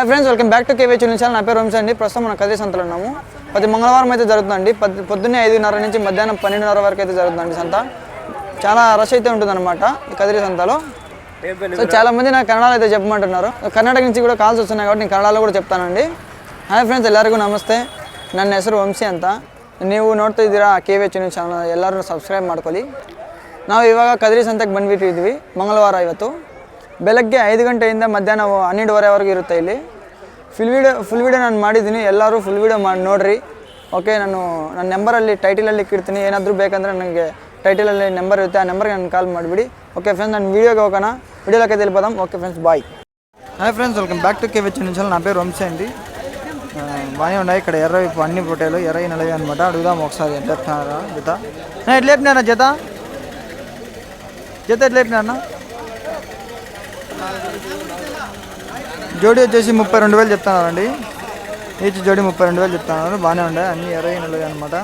Hi friends welcome back to KV చూపించాలి నా పేరు వంశ అండి. ప్రస్తుతం మనం కదే సంతలు ఉన్నాము. ప్రతి మంగళవారం అయితే జరుగుతుందండి. పొద్దున్నే ఐదున్నర నుంచి మధ్యాహ్నం పన్నెండున్నర వరకు అయితే జరుగుతుందండి సంత. చాలా రష్ అయితే ఉంటుందన్నమాట కదిరి సంతలో. సో చాలా మంది నాకు కన్నడలో అయితే చెప్పమంటున్నారు. కర్ణాటక నుంచి కూడా కాల్స్ వస్తున్నాయి కాబట్టి నేను కన్నడలో కూడా చెప్తానండి. హాయ్ ఫ్రెండ్స్ ఎల్లరికీ నమస్తే. నన్ను హెసరు వంశీ అంత. ನೀವು ನೋಡ್ತಾ ಇದ್ದೀರಾ K V H news channel ಎಲ್ಲರೂ ಸಬ್ಸ್ಕ್ರೈಬ್ ಮಾಡ್ಕೊಳ್ಳಿ. ನಾವು ಇವಾಗ ಕದ್ರಿ ಸಂತೆಗೆ ಬಂದ್ಬಿಟ್ಟಿದ್ವಿ ಮಂಗಳವಾರ ಬೆಳಗ್ಗೆ ಐದು ಗಂಟೆಯಿಂದ ಮಧ್ಯಾಹ್ನ ಹನ್ನೆರಡುವರೆವರೆಗೂ ಇರುತ್ತೆ ಇಲ್ಲಿ ಫುಲ್ ವೀಡಿಯೋ ಫುಲ್ ವೀಡಿಯೋ ನಾನು ಮಾಡಿದ್ದೀನಿ ಎಲ್ಲರೂ ಫುಲ್ ವೀಡಿಯೋ ಮಾಡಿ ನೋಡಿರಿ ಓಕೆ ನಾನು ನನ್ನ ನಂಬರಲ್ಲಿ ಟೈಟಲಲ್ಲಿ ಇಡ್ತೀನಿ ಏನಾದರೂ ಬೇಕಂದರೆ ನನಗೆ ಟೈಟಲಲ್ಲಿ ನಂಬರ್ ಇರುತ್ತೆ ಆ ನಂಬರ್ಗೆ ನಾನು ಕಾಲ್ ಮಾಡಿಬಿಡಿ ಓಕೆ ಫ್ರೆಂಡ್ಸ್ ನಾನು ವೀಡಿಯೋಗೆ ಹೋಗೋಣ వీడియోలోకి అయితే వెళ్ళిపోదాం okay friends bye hi friends welcome back to KV channel నా పేరు వంశీ అండి ఆ, బాగానే ఉన్నాయి ఇక్కడ ఎర్ర వైపు అన్ని పొట్టేలు ఎర్ర నలవి అనమాట అడుగుదాం ఒకసారి ఎంత చెప్తున్నారా జత నా ఎట్లా చెప్పినారా జత జత ఎట్లా చెప్పినారా జోడీ వచ్చేసి ముప్పై రెండు వేలు చెప్తున్నారండి. ఈచ్ జోడీ ముప్పై రెండు వేలు చెప్తున్నారు. బాగానే ఉన్నాయి అన్ని ఎర్ర నలవి అనమాట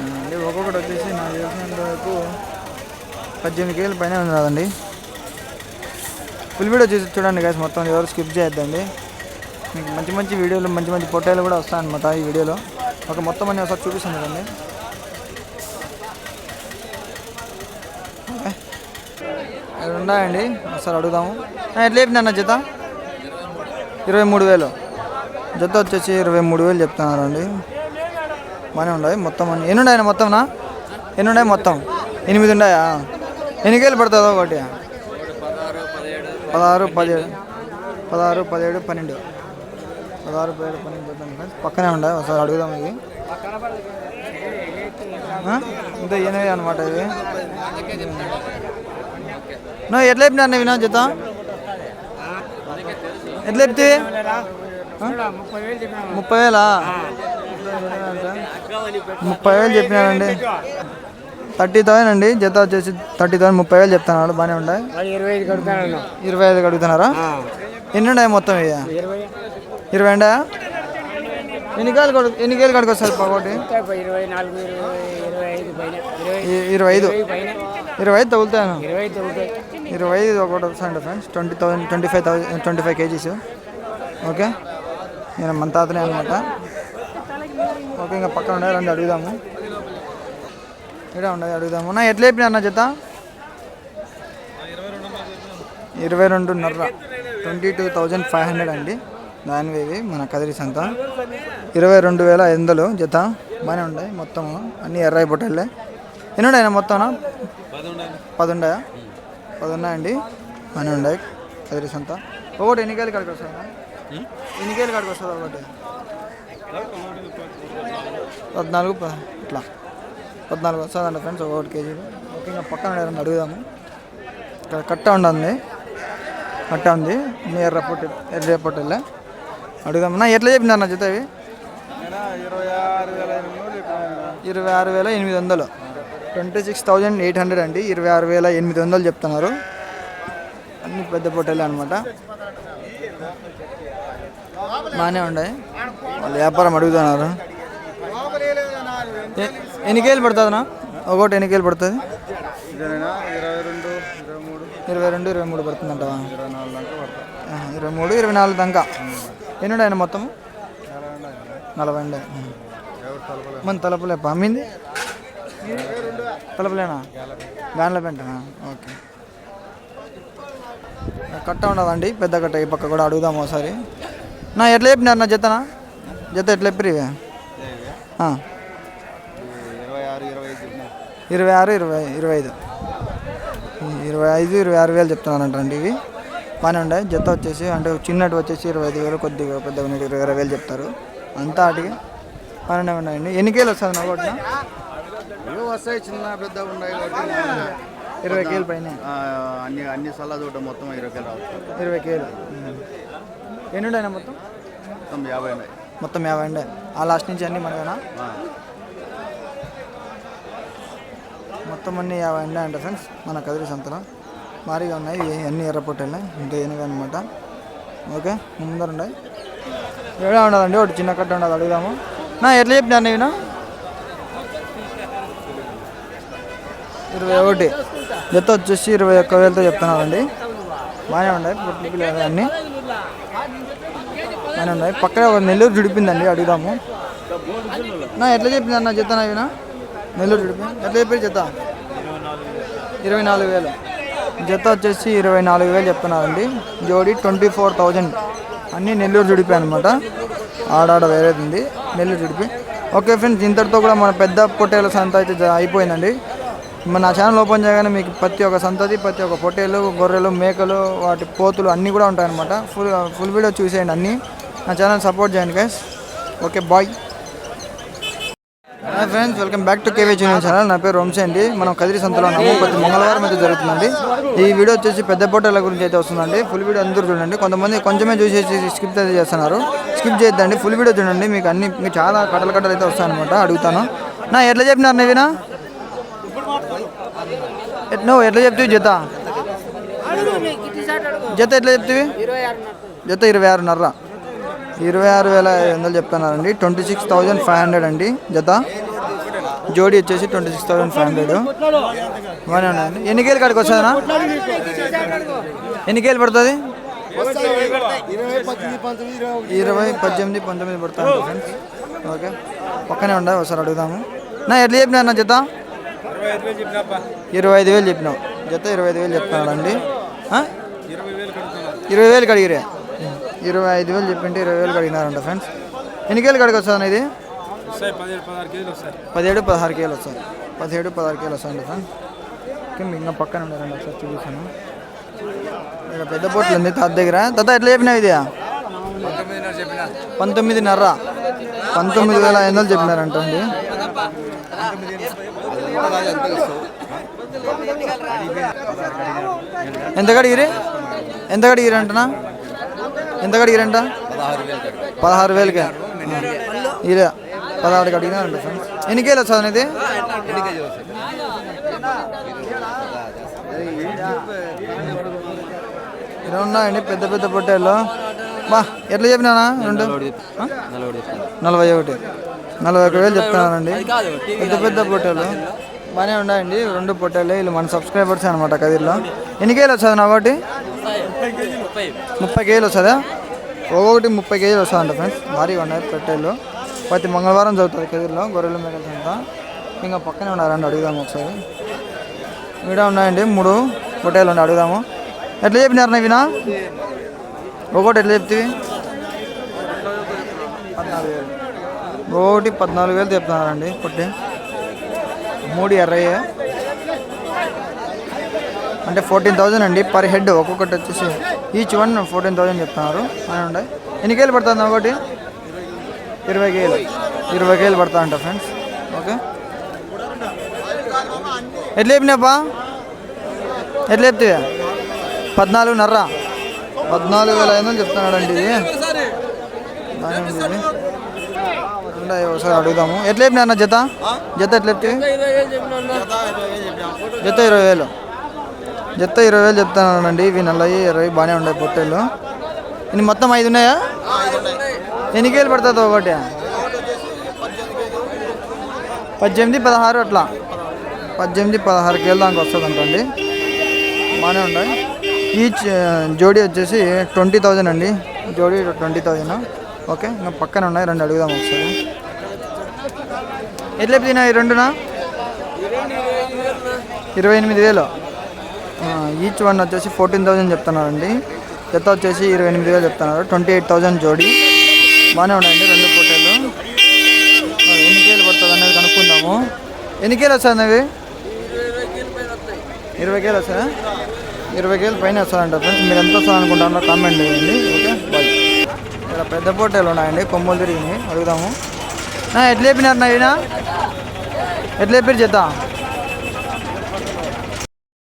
అండి ఒక్కొక్కటి వచ్చేసి నాకు తెలిసినంత వరకు పద్దెనిమిది కేజీల పైన ఉన్నదండి. ఫుల్ వీడియో చూసి చూడండి guys మొత్తం ఎవరు స్కిప్ చేయొద్దండి. మీకు మంచి మంచి వీడియోలు మంచి మంచి పొట్టేలు కూడా వస్తాయన్నమాట ఈ వీడియోలో. ఒక మొత్తం అన్ని ఒకసారి చూపిస్తాను కదండి ఉన్నాయండి. ఒకసారి అడుగుదాము. ఎట్లా చెప్పింది అన్న జత? ఇరవై మూడు వేలు. జత వచ్చేసి ఇరవై మూడు వేలు చెప్తున్నారండి. బాగానే ఉన్నాయి మొత్తం అన్ని. ఎన్ని ఉన్నాయి మొత్తంనా? ఎన్ని ఉన్నాయి మొత్తం? ఎనిమిది ఉన్నాయా? ఎన్ని కేలు పడుతుందో ఒకటి? పదహారు పదిహేడు. పదహారు పదిహేడు పన్నెండు. పదహారు పదిహేడు పన్నెండు చెప్తాను పక్కనే ఉన్నాయి. ఒకసారి అడుగుదాం ఇది. ఆ? ఇంత ఎనిమిది అనమాట ఇది. నువ్వు ఎట్లా చెప్పినా వినా జత ఎట్లా చెప్తే? ముప్పై వేలా? ముప్పై వేలు చెప్పినానండి థర్టీ థౌసండ్ అండి. జత వచ్చేసి థర్టీ థౌసండ్ ముప్పై వేలు చెప్తున్నాడు బాగానే ఉన్నాయి. ఇరవై ఐదు కడుతాను ఇరవై ఐదు అడుగుతున్నారా? ఎన్ని ఉన్నాయి మొత్తం ఇక ఇరవై. అండా? ఎన్ని కాయలు కడు ఎన్ని కేలు కడుకొస్తారు ఒకటి ఇరవై ఐదు ఇరవై ఐదు. తగులుతాను ఇరవై ఐదు ఒకటి ఇరవై వస్తాయండి friends twenty thousand twenty five thousand twenty five kgs okay నేను మన తాతనే అనమాట ఓకే ఇంకా పక్కన ఉండే రండి అడుగుదాము. ఇక్కడ ఉండదు అడుగుదాము. నా ఎట్లా చెప్పిన అన్న జత? ఇరవై రెండున్నర. Twenty two thousand five hundred అండి. దాని ఇవి మన కదిరి సంత. ఇరవై రెండు వేల ఐదు వందలు జత. బాగానే ఉన్నాయి మొత్తం అన్నీ ఎర్రాయి పొట్టలే ఎన్ని ఉన్నాయి మొత్తం పది ఉన్నాయా పది ఉన్నాయండి బాగానే ఉన్నాయి కదిరి సంత. ఒకటి ఎన్ని కేలు కాడికి వస్తుందా ఎన్ని కేలు కాడికి వస్తుందా ఒకటి? పద్నాలుగు ఇట్లా. పద్నాలుగు వస్తుందండి ఫ్రెండ్స్ ఒకటి కేజీలు. ఓకే ఇంకా పక్కన అడుగుదాము. ఇక్కడ కట్ట ఉండండి కట్ట ఉంది. మీ ఎర్ర పొట్టి ఎర్ర పొట్టెల్లే అడుగుదాము నా ఎట్లా చెప్పినారు నా జత ఇవి? ఇరవై ఆరు వేల ఎనిమిది వందలు. Twenty six thousand eight hundred అండి. ఇరవై ఆరు వేల ఎనిమిది వందలు చెప్తున్నారు. అన్ని పెద్ద పొట్టేలే అనమాట బాగానే ఉన్నాయి. వాళ్ళు వ్యాపారం అడుగుతున్నారు. ఎ- ఎన్ని కేలు పడుతుందినా ఒకటి ఎన్ని కేలు పడుతుంది? ఇరవై రెండు ఇరవై మూడు రెండు ఇరవై మూడు ఇరవై నాలుగు దాకా. ఎన్ని ఉన్నాయి మొత్తం నలభై ఉండే మన తలుపులే అమ్మింది తలుపులేనా? గాన్ల పెంటనా? ఓకే. కట్ట ఉండదండి పెద్ద కట్ట ఈ పక్క కూడా అడుగుదాం ఒకసారి. నా ఎట్లా చెప్పినారు నా జతనా? జత ఎట్లా చెప్పారు ఇరవై ఆరు ఇరవై ఇరవై ఐదు. ఇరవై ఐదు ఇరవై ఆరు వేలు చెప్తున్నారంటండి ఇవి. బాగానే ఉండే జత వచ్చేసి అంటే చిన్నటి వచ్చేసి ఇరవై ఐదు వేలు కొద్దిగా పెద్దగా ఇరవై ఇరవై వేలు చెప్తారు. అంతా అటుకి బాగానే ఉన్నాయండి ఎన్ని కేలు వస్తుంది నా ఒకటిన వస్తాయి చిన్న పెద్ద ఉన్నాయి కాబట్టి. ఇరవై కేలు పైన? అన్ని అన్ని సల్లా చూడటం మొత్తం ఇరవై వేలు రావచ్చు. ఇరవై కేలు. ఎన్ని ఉన్నాయి మొత్తం? మొత్తం యాభై ఉన్నాయి. మొత్తం యాభై అండి ఆ లాస్ట్ నుంచి అన్నీ మనవేనా ఆ, మొత్తం అన్నీ యాభై అండి అంట ఫ్రెండ్స్ మన కదిరి సంతలో. భారీగా ఉన్నాయి అన్ని ఎర్ర పొట్టెళ్ళే ఇంకా ఎనిమిది అనమాట ఓకే ముందర ఉన్నాయి ఏడా ఉండదండి ఒకటి చిన్న కట్ట ఉండదు అడుగుదాము. నా ఎట్లా చెప్పినాను నేను ఇరవై ఒకటి. జత వచ్చేసి ఇరవై ఒక్క వేలతో చెప్తున్నారండి. బాగానే ఉన్నాయి పొట్లు పిల్లలు అన్నీ. బాగానే ఉన్నాయి. పక్కనే ఒక నెల్లూరు జుడిపిందండి అడుగుదాము. నా ఎట్లా చెప్పింది అన్న జత నావినా? నెల్లూరు జుడిపి ఎట్లా చెప్పారు జత? ఇరవై నాలుగు వేలు. జత వచ్చేసి ఇరవై నాలుగు వేలు చెప్తున్నారండి. జోడి ట్వంటీ ఫోర్ థౌజండ్. అన్నీ నెల్లూరు జుడిపి అనమాట ఆడాడ వేరేది ఉంది. నెల్లూరు జుడిపి ఓకే ఫ్రెండ్స్ ఇంతటితో కూడా మన పెద్ద పొట్టేల సంత అయితే అయిపోయిందండి. నా ఛానల్ ఓపెన్ చేయగానే మీకు ప్రతి ఒక్క సంతతి ప్రతి ఒక్క పొట్టేలు గొర్రెలు మేకలు వాటి పోతులు అన్నీ కూడా ఉంటాయన్నమాట. ఫుల్ ఫుల్ వీడియో చూసేయండి అన్నీ. నా ఛానల్ సపోర్ట్ చేయండి guys okay bye hi friends welcome back to KV channel channel నా పేరు వంశీ అండి. మనం కదిరి సంతలో ఉన్నాము. ప్రతి మంగళవారం అయితే జరుగుతుందండి. ఈ వీడియో వచ్చేసి పెద్ద పొట్టేల గురించి అయితే వస్తుందండి. ఫుల్ వీడియో అందరూ చూడండి. కొంతమంది కొంచెమే చూసేసి స్కిప్ అయితే చేస్తున్నారు. స్కిప్ చేద్దండి ఫుల్ వీడియో చూడండి. మీకు అన్ని మీకు చాలా కట్టలు కట్టలు అయితే వస్తాయన్నమాట. అడుగుతాను. నా ఎట్లా చెప్పినారు నవీనా నువ్వు ఎట్లా చెప్తావు జత? జత ఎట్లా చెప్తావి? జత ఇరవై ఆరున్నర. ఇరవై ఆరు వేల ఐదు వందలు చెప్తున్నారండి twenty six thousand five hundred అండి జత. జోడీ వచ్చేసి twenty six thousand five hundred. బాగానే ఉన్నాయండి. ఎన్ని కేలు కాడికి వస్తుందనా ఎన్ని కేలు పడుతుంది? ఇరవై పద్దెనిమిది పంతొమ్మిది పడుతుంది ఫ్రెండ్స్ ఓకే. పక్కనే ఉండే ఒకసారి అడుగుదాము. నా ఎట్లా చెప్పినా జత? ఇరవై ఐదు వేలు చెప్పినావు జత ఇరవై ఐదు వేలు చెప్తున్నాడండి? ఇరవై వేలు కడిగిరే. ఇరవై ఐదు వేలు చెప్పింటే ఇరవై వేలు కడిగినారంట ఫ్రెండ్స్. ఎన్ని కేలు కడిగి వస్తుంది ఇది? పదిహేడు పదహారు కేలు వస్తాయి. పదిహేడు పదహారు కేలు వస్తాయండి ఫ్రెండ్స్. ఇంకా పక్కన ఉండాలండి ఒకసారి చూపిస్తాను. ఇక్కడ పెద్ద పోట్లు ఉంది తాత దగ్గర. తాత ఎట్లా చెప్పినావు ఇది? పంతొమ్మిదిన్నర పంతొమ్మిది వేల ఐదు వందలు చెప్పినారంట అండి. ఎంత కడిగిరి ఎంత కడిగిరి అంటనా ఎంత కడిగిరంట పదహారు వేలకే. ఇదే పదహారు కడిగినారంట ఫ్రెండ్స్. ఎన్ని కేలు వస్తుంది ఇది ఇలా ఉన్నాయండి పెద్ద పెద్ద పొట్టేళ్ళు. బా ఎట్లా చెప్పినానా రెండు? నలభై ఒకటి. నలభై ఒక వేలు చెప్తున్నానండి. పెద్ద పెద్ద పొట్టేలు బాగానే ఉన్నాయండి రెండు పొట్టేలు వీళ్ళు మన సబ్స్క్రైబర్స్ అనమాట కదిర్లో. ఎన్ని కేజీలు వస్తుంది నా ఒకటి ముప్పై కేజీలు వస్తుందా? ఒక్కొక్కటి ముప్పై కేజీలు వస్తుందంట ఫ్రెండ్స్ భారీగా ఉన్నాయి పొట్టేళ్ళు. ప్రతి మంగళవారం జరుగుతుంది కదిర్లో గొర్రెల మేకలు అంతా ఇంకా పక్కనే ఉన్నారండి అడుగుదాము ఒకసారి. ఇక్కడ ఉన్నాయండి మూడు పొట్టేలు ఉన్నాయి అడుగుదాము. ఎట్లా చెప్పినారు నవీనా? ఒకటి ఎట్లా చెప్తివి పద్నాలుగు వేలు ఒకటి పద్నాలుగు వేలు చెప్తున్నారండి పొట్టి మూడు ఇరవై అంటే ఫోర్టీన్ థౌజండ్ అండి పర్ హెడ్ ఒక్కొక్కటి వచ్చేసి ఈచ్ వన్ ఫోర్టీన్ థౌజండ్ చెప్తున్నారు. అని ఉండే. ఎన్ని కేలు పడుతుంది ఒకటి? ఇరవై కేలు. ఇరవై కేలు పడతా అంట ఫ్రెండ్స్ ఓకే. ఎట్లా చెప్పినాపా ఎట్లా చెప్తే పద్నాలుగున్నర పద్నాలుగు వేల ఐదు వందలు చెప్తున్నాడండి అండి ఇది ఉండే ఒకసారి అడుగుదాము. ఎట్లా చెప్పినా జత? జత ఎట్లా జత ఇరవై వేలు జత ఇరవై వేలు. చెప్తానండి ఇవి నల్లవి ఇరవై బాగానే ఉన్నాయి పొట్టేళ్ళు. ఇన్ని మొత్తం ఐదు ఉన్నాయా? ఎన్ని కేలు పడుతుంది ఒకటి? పద్దెనిమిది పదహారు అట్లా. పద్దెనిమిది పదహారు కేలు దానికి వస్తుంది అంటండి బాగానే ఉన్నాయి. ఈచ్ జోడీ వచ్చేసి ట్వంటీ థౌజండ్ అండి. జోడీ ట్వంటీ థౌజండ్. ఓకే ఇంకా పక్కన ఉన్నాయి. రెండు అడుగుదాం ఒకసారి. ఎట్లా తినా ఈ రెండునా? ఇరవై ఎనిమిది వేలు. ఈచ్ వన్ వచ్చేసి ఫోర్టీన్ థౌజండ్ చెప్తున్నారండి. జత వచ్చేసి ఇరవై ఎనిమిది వేలు చెప్తున్నారు. ట్వంటీ ఎయిట్ థౌజండ్ జోడీ. బాగానే ఉన్నాయండి రెండు పొట్టేలు ఎన్ని కేలు పడుతుంది అనేది కనుక్కుందాము. ఎన్ని కేలు వస్తుంది అవి ఇరవై కేలు వస్తాయా? ఇరవై కేలు పైన వస్తుందంట ఫ్రెండ్స్ మీరు ఎంత వస్తుంది అనుకుంటారో కామెంట్ చేయండి. ఓకే? బాయ్. ఇక్కడ పెద్ద పొట్టేలు ఉన్నాయండి. కొమ్ములు తిరిగింది అడుగుదాము. ఎట్లా చెప్పినారు నవీనా ఎట్లా చెప్పారు చేద్దాం